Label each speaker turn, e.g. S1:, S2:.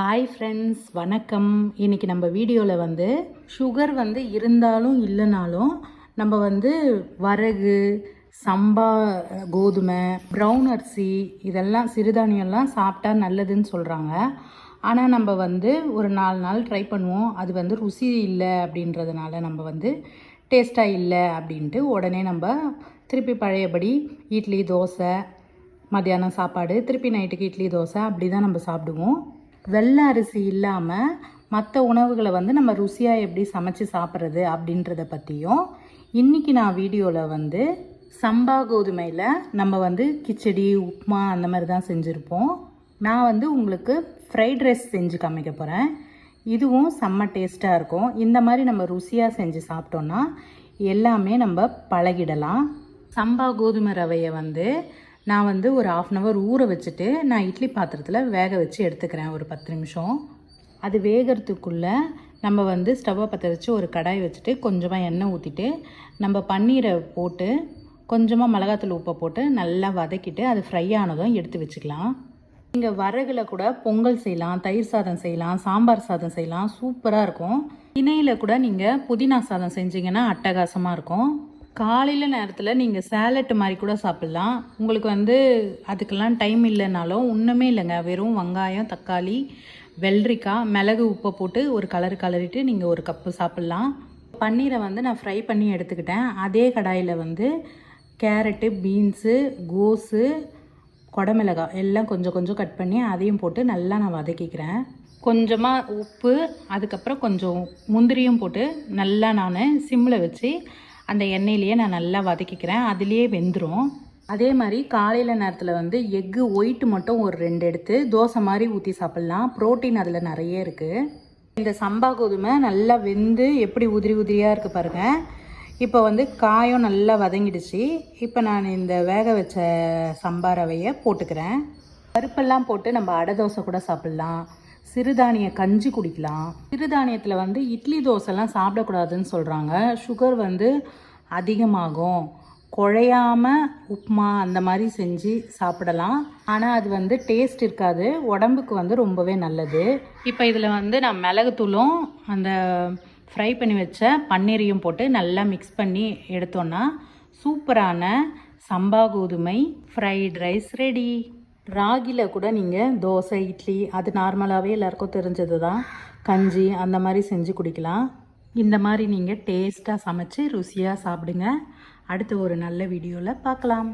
S1: Hi friends வணக்கம். இன்றைக்கி நம்ம வீடியோவில் வந்து சுகர் வந்து இருந்தாலும் இல்லைனாலும் நம்ம வந்து வரகு சம்பா கோதுமை ப்ரௌன் அரிசி இதெல்லாம் சிறுதானியம்லாம் சாப்பிட்டா நல்லதுன்னு சொல்கிறாங்க ஆனால் நம்ம வந்து ஒரு நாலு நாள் ட்ரை பண்ணுவோம். அது வந்து ருசி இல்லை அப்படின்றதுனால நம்ம வந்து டேஸ்ட்டாக இல்லை அப்படின்ட்டு உடனே நம்ம திருப்பி பழையபடி இட்லி தோசை மத்தியானம் சாப்பாடு திருப்பி நைட்டுக்கு இட்லி தோசை அப்படி தான் நம்ம சாப்பிடுவோம். வெள்ளை அரிசி இல்லாமல் மற்ற உணவுகளை வந்து நம்ம ருசியாக எப்படி சமைச்சு சாப்பிட்றது அப்படின்றத பற்றியும் இன்றைக்கி நான் வீடியோவில் வந்து சம்பா கோதுமையில் நம்ம வந்து கிச்சடி உப்புமா அந்த மாதிரி தான் செஞ்சுருப்போம். நான் வந்து உங்களுக்கு ஃப்ரைட் ரைஸ் செஞ்சு காமிக்க போகிறேன் இதுவும் செம்ம டேஸ்ட்டாக இருக்கும். இந்த மாதிரி நம்ம ருசியாக செஞ்சு சாப்பிட்டோன்னா எல்லாமே நம்ம பழகிடலாம். சம்பா கோதுமை ரவையை வந்து நான் வந்து ஒரு ஆஃப் அன் ஹவர் ஊற வச்சுட்டு நான் இட்லி பாத்திரத்தில் வேக வச்சு எடுத்துக்கிறேன் ஒரு பத்து நிமிஷம். அது வேகிறதுக்குள்ளே நம்ம வந்து ஸ்டவ்வை பற்ற வச்சு ஒரு கடாய் வச்சுட்டு கொஞ்சமாக எண்ணெய் ஊற்றிட்டு நம்ம பன்னீரை போட்டு கொஞ்சமாக மிளகாத்தூள் உப்பை போட்டு நல்லா வதக்கிட்டு அது ஃப்ரை ஆனதும் எடுத்து வச்சுக்கலாம். நீங்கள் வரகுல கூட பொங்கல் செய்யலாம் தயிர் சாதம் செய்யலாம் சாம்பார் சாதம் செய்யலாம். சூப்பராக இருக்கும். திணையில் கூட நீங்கள் புதினா சாதம் செஞ்சீங்கன்னா அட்டகாசமாக இருக்கும். காலையில் நேரத்தில் நீங்கள் சேலட் மாதிரி கூட சாப்பிட்லாம். உங்களுக்கு வந்து அதுக்கெல்லாம் டைம் இல்லைனாலும் ஒன்றுமே இல்லைங்க. வெறும் வெங்காயம் தக்காளி வெள்ளரிக்காய் மிளகு உப்பை போட்டு ஒரு கலர் கலரிட்டு நீங்கள் ஒரு கப்பு சாப்பிட்லாம். பன்னீரை வந்து நான் ஃப்ரை பண்ணி எடுத்துக்கிட்டேன். அதே கடாயில் வந்து கேரட்டு பீன்ஸு கோஸு குடமிளகாய் எல்லாம் கொஞ்சம் கொஞ்சம் கட் பண்ணி அதையும் போட்டு நல்லா நான் வதக்கிக்கிறேன். கொஞ்சமாக உப்பு அதுக்கப்புறம் கொஞ்சம் முந்திரியும் போட்டு நல்லா நான் சிம்மில் வச்சு அந்த எண்ணெயிலேயே நான் நல்லா வதக்கிக்கிறேன். அதுலேயே வெந்துடும் அதே மாதிரி காலையில் நேரத்தில் வந்து எக்கு ஒயிட் மட்டும் ஒரு ரெண்டு எடுத்து தோசை மாதிரி ஊற்றி சாப்பிட்லாம். ப்ரோட்டீன் அதில் நிறைய இருக்குது இந்த சம்பா கோதுமை நல்லா வெந்து எப்படி உதிரி உதிரியாக இருக்குது பாருங்கள் இப்போ வந்து காயம் நல்லா வதங்கிடுச்சு. இப்போ நான் இந்த வேக வச்ச சம்பா ரவையை போட்டுக்கிறேன். பருப்பெல்லாம் போட்டு நம்ம அடை தோசை கூட சாப்பிட்லாம். சிறுதானிய கஞ்சி குடிக்கலாம். சிறுதானியத்தில் வந்து இட்லி தோசைலாம் சாப்பிடக்கூடாதுன்னு சொல்கிறாங்க சுகர் வந்து அதிகமாகும். குழையாம உப்புமா அந்த மாதிரி செஞ்சு சாப்பிடலாம். ஆனால் அது வந்து டேஸ்ட் இருக்காது. உடம்புக்கு வந்து ரொம்பவே நல்லது. இப்போ இதில் வந்து நான் மிளகுத்தூளும் அந்த ஃப்ரை பண்ணி வச்ச பன்னீரையும் போட்டு நல்லா மிக்ஸ் பண்ணி எடுத்தோன்னா சூப்பரான சம்பா கோதுமை ஃப்ரைட் ரைஸ் ரெடி ராகியில் கூட நீங்கள் தோசை இட்லி அது நார்மலாகவே எல்லாருக்கும் தெரிஞ்சது தான் கஞ்சி அந்த மாதிரி செஞ்சு குடிக்கலாம். இந்த மாதிரி நீங்கள் டேஸ்ட்டாக சமைச்சு ருசியாக சாப்பிடுங்க. அடுத்து ஒரு நல்ல வீடியோவில் பார்க்கலாம்.